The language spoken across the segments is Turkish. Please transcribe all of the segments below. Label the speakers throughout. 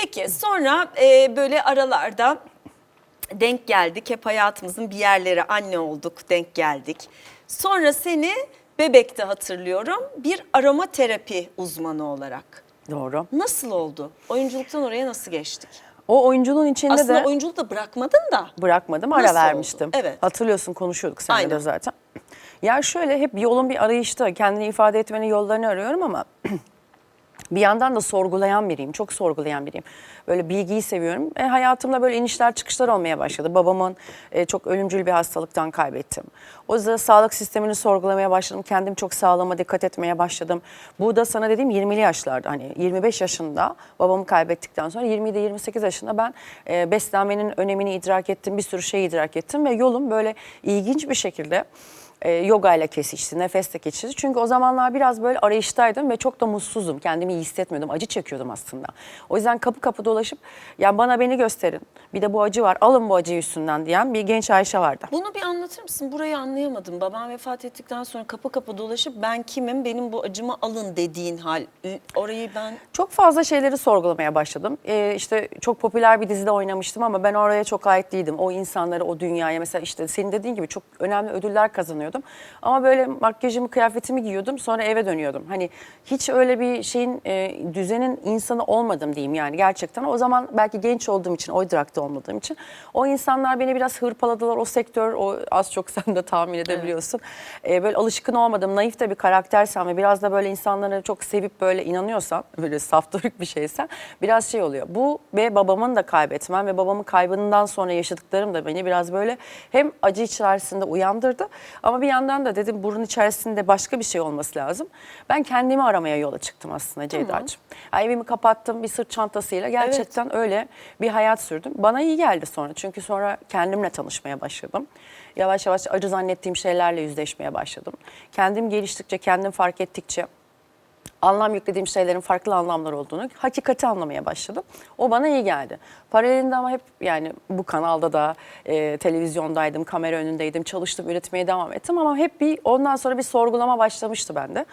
Speaker 1: Peki sonra e, böyle aralarda denk geldik. Hep hayatımızın bir yerlere anne olduk, denk geldik. Sonra seni bebekte hatırlıyorum bir aromaterapi uzmanı olarak.
Speaker 2: Doğru.
Speaker 1: Nasıl oldu? Oyunculuktan oraya nasıl geçtik?
Speaker 2: O oyunculuğun içinde
Speaker 1: Aslında
Speaker 2: de
Speaker 1: oyunculuğu da bırakmadın da.
Speaker 2: bırakmadım, ara
Speaker 1: Nasıl oldu?
Speaker 2: vermiştim.
Speaker 1: Evet.
Speaker 2: Hatırlıyorsun konuşuyorduk seninle
Speaker 1: Aynen.
Speaker 2: de zaten. Ya şöyle hep yolun bir arayışta kendini ifade etmenin yollarını arıyorum ama bir yandan da sorgulayan biriyim. Çok sorgulayan biriyim. Böyle bilgiyi seviyorum. E, hayatımda böyle inişler çıkışlar olmaya başladı. Babamın e, çok ölümcül bir hastalıktan kaybettim. O yüzden sağlık sistemini sorgulamaya başladım. Kendim çok sağlama dikkat etmeye başladım. Bu da sana dediğim 20'li yaşlarda hani 25 yaşında babamı kaybettikten sonra 27 28 yaşında ben e, beslenmenin önemini idrak ettim. Bir sürü şey idrak ettim ve yolum böyle ilginç bir şekilde e, yoga ile kesişti, nefesle kesişti. Çünkü o zamanlar biraz böyle arayıştaydım ve çok da mutsuzum. Kendimi iyi hissetmiyordum. Acı çekiyordum aslında. O yüzden kapı kapı dolaşıp ya bana beni gösterin. Bir de bu acı var. Alın bu acıyı üstünden diyen bir genç Ayşe vardı.
Speaker 1: Bunu bir anlatır mısın? Burayı anlayamadım. Babam vefat ettikten sonra kapı kapı dolaşıp ben kimim, benim bu acımı alın dediğin hal. Orayı ben
Speaker 2: Çok fazla şeyleri sorgulamaya başladım. Ee, işte çok popüler bir dizide oynamıştım ama ben oraya çok ait değildim. O insanları, o dünyaya mesela işte senin dediğin gibi çok önemli ödüller kazanıyordum. Ama böyle makyajımı, kıyafetimi giyiyordum sonra eve dönüyordum. Hani hiç öyle bir şeyin, e, düzenin insanı olmadım diyeyim yani gerçekten. O zaman belki genç olduğum için, o idrakta olmadığım için o insanlar beni biraz hırpaladılar. O sektör, o az çok sen de tahmin edebiliyorsun. Ee, böyle alışkın olmadım, naif de bir karaktersen ve biraz da böyle insanları çok sevip böyle inanıyorsan, böyle saftirik bir şeysen biraz şey oluyor. Bu ve babamın da kaybetmem ve babamın kaybından sonra yaşadıklarım da beni biraz böyle hem acı içerisinde uyandırdı ama bir yandan da dedim burun içerisinde başka bir şey olması lazım. Ben kendimi aramaya yola çıktım aslında Ceyda'cığım. Yani evimi kapattım bir sırt çantasıyla gerçekten öyle bir hayat sürdüm. Bana iyi geldi sonra çünkü sonra kendimle tanışmaya başladım. Yavaş yavaş acı zannettiğim şeylerle yüzleşmeye başladım. Kendim geliştikçe, kendim fark ettikçe anlam yüklediğim şeylerin farklı anlamlar olduğunu, hakikati anlamaya başladım. O bana iyi geldi. Paralelinde ama hep yani bu kanalda da e, televizyondaydım, kamera önündeydim, çalıştım, üretmeye devam ettim ama hep bir ondan sonra bir sorgulama başlamıştı bende.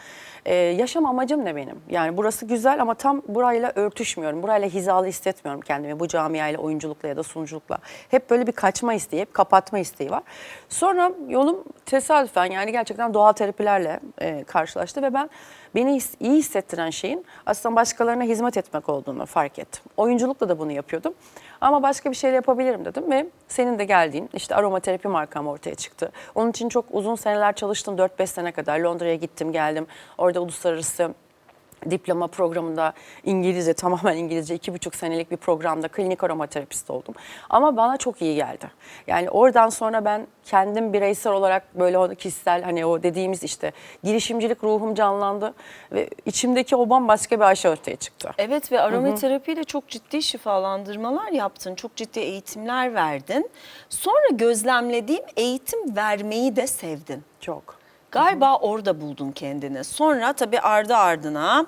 Speaker 2: E, yaşam amacım ne benim? Yani burası güzel ama tam burayla örtüşmüyorum. Burayla hizalı hissetmiyorum kendimi bu camiayla, oyunculukla ya da sunuculukla. Hep böyle bir kaçma isteği, hep kapatma isteği var. Sonra yolum tesadüfen yani gerçekten doğal terapilerle e, karşılaştı ve ben beni iyi hissettiren şeyin aslında başkalarına hizmet etmek olduğunu fark ettim. Oyunculukla da bunu yapıyordum. Ama başka bir şeyle yapabilirim dedim ve senin de geldiğin işte aromaterapi markam ortaya çıktı. Onun için çok uzun seneler çalıştım. 4-5 sene kadar Londra'ya gittim geldim. Orada uluslararası diploma programında İngilizce tamamen İngilizce iki buçuk senelik bir programda klinik aromaterapist oldum. Ama bana çok iyi geldi. Yani oradan sonra ben kendim bireysel olarak böyle o kişisel hani o dediğimiz işte girişimcilik ruhum canlandı ve içimdeki o bambaşka bir Ayşe ortaya çıktı.
Speaker 1: Evet ve aromaterapiyle çok ciddi şifalandırmalar yaptın. Çok ciddi eğitimler verdin. Sonra gözlemlediğim eğitim vermeyi de sevdin.
Speaker 2: Çok.
Speaker 1: Galiba orada buldun kendini. Sonra tabii ardı ardına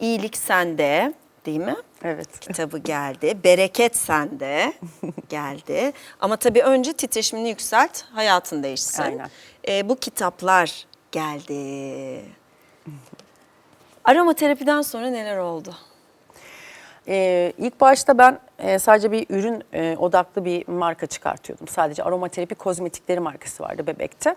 Speaker 1: iyilik sende değil mi?
Speaker 2: Evet.
Speaker 1: Kitabı geldi. Bereket sende geldi. Ama tabii önce titreşimini yükselt, hayatın değişsin.
Speaker 2: Aynen.
Speaker 1: Ee, bu kitaplar geldi. Aromaterapiden sonra neler oldu?
Speaker 2: Ee, ilk başta ben e, sadece bir ürün e, odaklı bir marka çıkartıyordum. Sadece aromaterapi kozmetikleri markası vardı bebekte.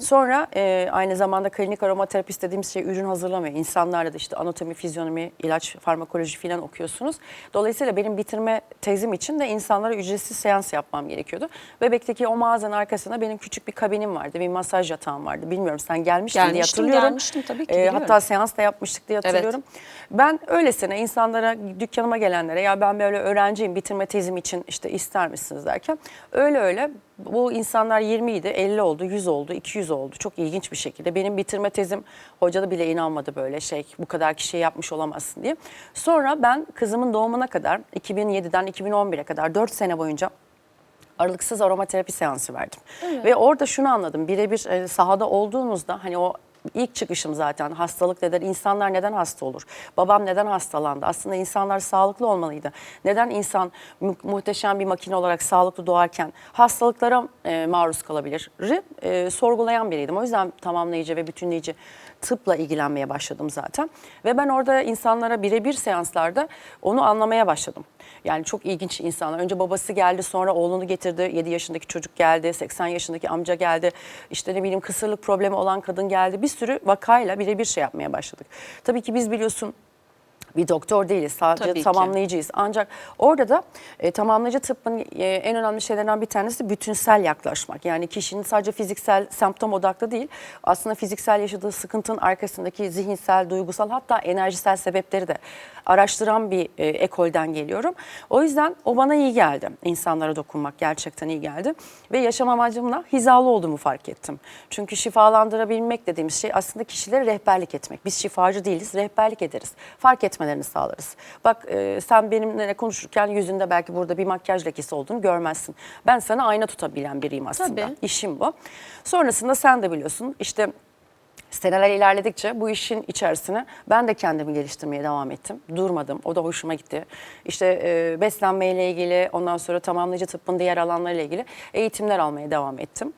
Speaker 2: Sonra e, aynı zamanda klinik aromaterapist dediğimiz şey ürün hazırlamıyor. İnsanlarla da işte anatomi, fizyonomi, ilaç, farmakoloji falan okuyorsunuz. Dolayısıyla benim bitirme tezim için de insanlara ücretsiz seans yapmam gerekiyordu. Bebekteki o mağazanın arkasında benim küçük bir kabinim vardı. Bir masaj yatağım vardı. Bilmiyorum sen gelmiştin diye
Speaker 1: Gelmiştim,
Speaker 2: hatırlıyorum.
Speaker 1: gelmiştim tabii ki, biliyorum.
Speaker 2: hatta seans da yapmıştık diye
Speaker 1: Evet.
Speaker 2: hatırlıyorum. Ben öylesine insanlara, dükkanıma gelenlere ya ben böyle öğrenciyim bitirme tezim için işte ister misiniz derken öyle öyle bu insanlar 20 idi, 50 oldu, 100 oldu, 200 oldu. Çok ilginç bir şekilde. Benim bitirme tezim hoca da bile inanmadı böyle şey bu kadar kişiye yapmış olamazsın diye. Sonra ben kızımın doğumuna kadar 2007'den 2011'e kadar 4 sene boyunca aralıksız aromaterapi seansı verdim. Ve orada şunu anladım. Birebir e, sahada olduğunuzda hani o ilk çıkışım zaten hastalık neden insanlar neden hasta olur? Babam neden hastalandı? Aslında insanlar sağlıklı olmalıydı. Neden insan mu- muhteşem bir makine olarak sağlıklı doğarken hastalıklara e, maruz kalabilir? E, sorgulayan biriydim. O yüzden tamamlayıcı ve bütünleyici tıpla ilgilenmeye başladım zaten. Ve ben orada insanlara birebir seanslarda onu anlamaya başladım. Yani çok ilginç insanlar. Önce babası geldi sonra oğlunu getirdi. 7 yaşındaki çocuk geldi. 80 yaşındaki amca geldi. İşte ne bileyim kısırlık problemi olan kadın geldi. Bir sürü vakayla birebir şey yapmaya başladık. Tabii ki biz biliyorsun bir doktor değiliz. Sadece
Speaker 1: Tabii ki.
Speaker 2: tamamlayıcıyız. Ancak orada da e, tamamlayıcı tıbbın e, en önemli şeylerinden bir tanesi bütünsel yaklaşmak. Yani kişinin sadece fiziksel semptom odaklı değil, aslında fiziksel yaşadığı sıkıntının arkasındaki zihinsel, duygusal hatta enerjisel sebepleri de araştıran bir e, ekolden geliyorum. O yüzden o bana iyi geldi. İnsanlara dokunmak gerçekten iyi geldi. Ve yaşam amacımla hizalı olduğumu fark ettim. Çünkü şifalandırabilmek dediğimiz şey aslında kişilere rehberlik etmek. Biz şifacı değiliz, rehberlik ederiz. Fark etmelerini sağlarız. Bak e, sen benimle konuşurken yüzünde belki burada bir makyaj lekesi olduğunu görmezsin. Ben sana ayna tutabilen biriyim aslında.
Speaker 1: Tabii.
Speaker 2: İşim bu. Sonrasında sen de biliyorsun işte Seneler ilerledikçe bu işin içerisine ben de kendimi geliştirmeye devam ettim. Durmadım. O da hoşuma gitti. İşte e, beslenmeyle ilgili, ondan sonra tamamlayıcı tıbbın diğer alanlarıyla ilgili eğitimler almaya devam ettim.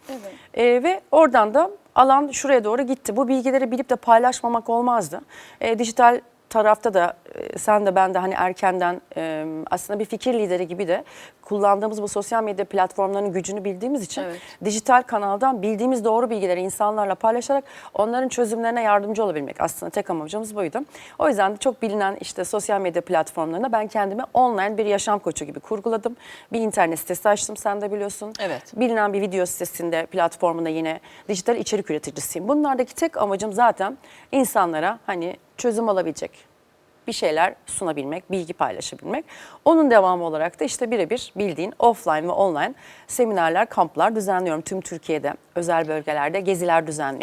Speaker 2: E, ve oradan da alan şuraya doğru gitti. Bu bilgileri bilip de paylaşmamak olmazdı. E, dijital tarafta da e, sen de ben de hani erkenden e, aslında bir fikir lideri gibi de kullandığımız bu sosyal medya platformlarının gücünü bildiğimiz için
Speaker 1: Evet.
Speaker 2: dijital kanaldan bildiğimiz doğru bilgileri insanlarla paylaşarak onların çözümlerine yardımcı olabilmek aslında tek amacımız buydu. O yüzden de çok bilinen işte sosyal medya platformlarına ben kendimi online bir yaşam koçu gibi kurguladım. Bir internet sitesi açtım sen de biliyorsun.
Speaker 1: Evet.
Speaker 2: Bilinen bir video sitesinde platformunda yine dijital içerik üreticisiyim. Bunlardaki tek amacım zaten insanlara hani çözüm alabilecek bir şeyler sunabilmek, bilgi paylaşabilmek. Onun devamı olarak da işte birebir bildiğin offline ve online seminerler, kamplar düzenliyorum tüm Türkiye'de, özel bölgelerde geziler düzenliyorum.